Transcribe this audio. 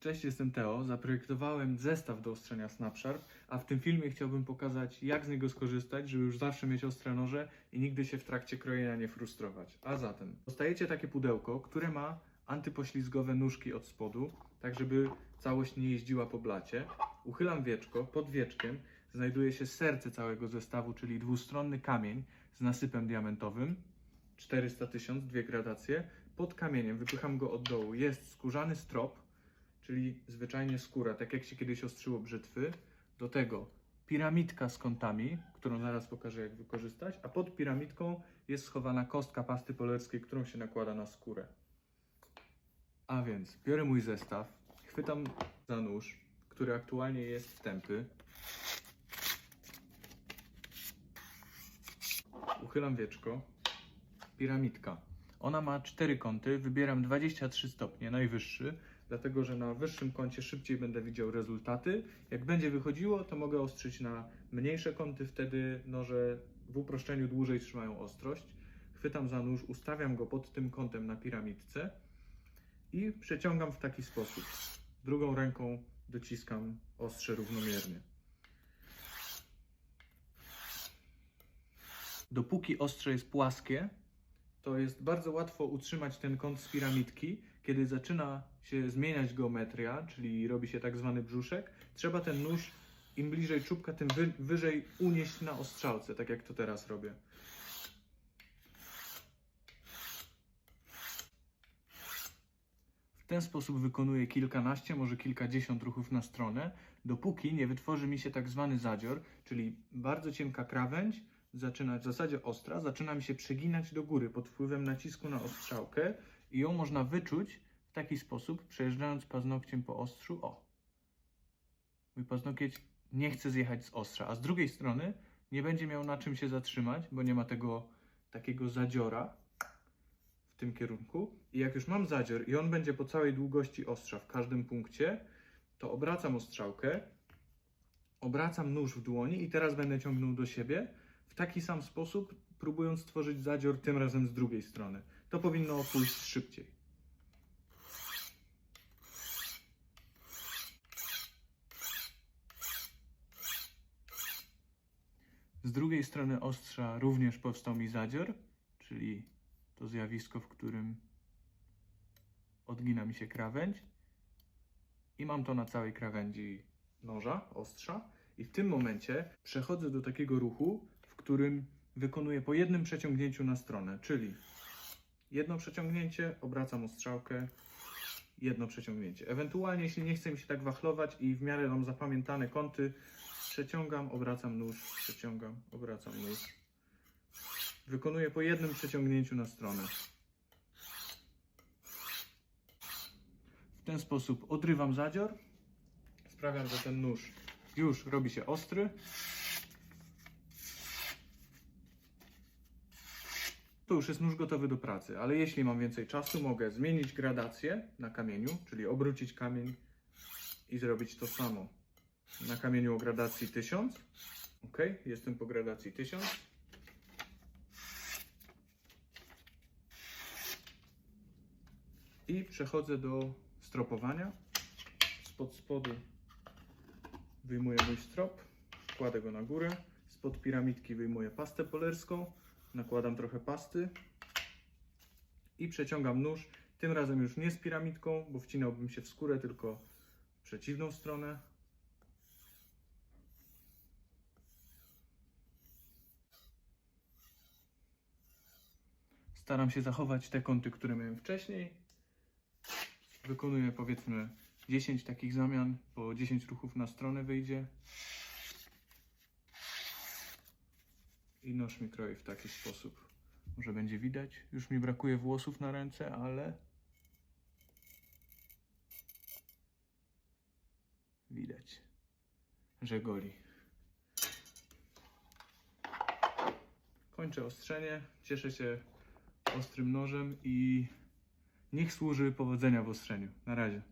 Cześć, jestem Teo. Zaprojektowałem zestaw do ostrzenia Snapsharp, a w tym filmie chciałbym pokazać, jak z niego skorzystać, żeby już zawsze mieć ostre noże i nigdy się w trakcie krojenia nie frustrować. A zatem, dostajecie takie pudełko, które ma antypoślizgowe nóżki od spodu, tak żeby całość nie jeździła po blacie. Uchylam wieczko, pod wieczkiem znajduje się serce całego zestawu, czyli dwustronny kamień z nasypem diamentowym. 400 tysiąc, dwie gradacje. Pod kamieniem, wypycham go od dołu, jest skórzany strop, czyli zwyczajnie skóra, tak jak się kiedyś ostrzyło brzytwy. Do tego piramidka z kątami, którą zaraz pokażę jak wykorzystać, a pod piramidką jest schowana kostka pasty polerskiej, którą się nakłada na skórę. A więc biorę mój zestaw, chwytam za nóż, który aktualnie jest wtępy. Uchylam wieczko. Piramidka. Ona ma cztery kąty, wybieram 23 stopnie, najwyższy, dlatego że na wyższym kącie szybciej będę widział rezultaty. Jak będzie wychodziło, to mogę ostrzyć na mniejsze kąty, wtedy noże w uproszczeniu dłużej trzymają ostrość. Chwytam za nóż, ustawiam go pod tym kątem na piramidce i przeciągam w taki sposób. Drugą ręką dociskam ostrze równomiernie. Dopóki ostrze jest płaskie, to jest bardzo łatwo utrzymać ten kąt z piramidki. Kiedy zaczyna się zmieniać geometria, czyli robi się tak zwany brzuszek, trzeba ten nóż im bliżej czubka, tym wy, wyżej unieść na ostrzałce, tak jak to teraz robię. W ten sposób wykonuję kilkanaście, może kilkadziesiąt ruchów na stronę, dopóki nie wytworzy mi się tak zwany zadzior, czyli bardzo cienka krawędź, zaczyna, w zasadzie ostra, zaczyna mi się przeginać do góry pod wpływem nacisku na ostrzałkę i ją można wyczuć w taki sposób, przejeżdżając paznokciem po ostrzu. O! Mój paznokieć nie chce zjechać z ostrza, a z drugiej strony nie będzie miał na czym się zatrzymać, bo nie ma tego takiego zadziora w tym kierunku. I jak już mam zadzior i on będzie po całej długości ostrza w każdym punkcie, to obracam ostrzałkę, obracam nóż w dłoni i teraz będę ciągnął do siebie w taki sam sposób, próbując stworzyć zadzior tym razem z drugiej strony. To powinno pójść szybciej. Z drugiej strony ostrza również powstał mi zadzior, czyli to zjawisko, w którym odgina mi się krawędź i mam to na całej krawędzi noża, ostrza. I w tym momencie przechodzę do takiego ruchu, którym wykonuję po jednym przeciągnięciu na stronę, czyli jedno przeciągnięcie, obracam ostrzałkę, jedno przeciągnięcie. Ewentualnie, jeśli nie chcę mi się tak wachlować i w miarę mam zapamiętane kąty, przeciągam, obracam nóż, przeciągam, obracam nóż. Wykonuję po jednym przeciągnięciu na stronę. W ten sposób odrywam zadzior, sprawiam, że ten nóż już robi się ostry. To już jest nóż gotowy do pracy, ale jeśli mam więcej czasu, mogę zmienić gradację na kamieniu, czyli obrócić kamień i zrobić to samo. Na kamieniu o gradacji 1000. Ok, jestem po gradacji 1000. I przechodzę do stropowania. Spod spodu wyjmuję mój strop, kładę go na górę. Spod piramidki wyjmuję pastę polerską, nakładam trochę pasty i przeciągam nóż. Tym razem już nie z piramidką, bo wcinałbym się w skórę, tylko w przeciwną stronę. Staram się zachować te kąty, które miałem wcześniej. Wykonuję powiedzmy 10 takich zamian, po 10 ruchów na stronę wyjdzie. I nóż mi kroi w taki sposób. Może będzie widać. Już mi brakuje włosów na ręce, ale widać, że goli. Kończę ostrzenie. Cieszę się ostrym nożem i niech służy powodzenia w ostrzeniu. Na razie.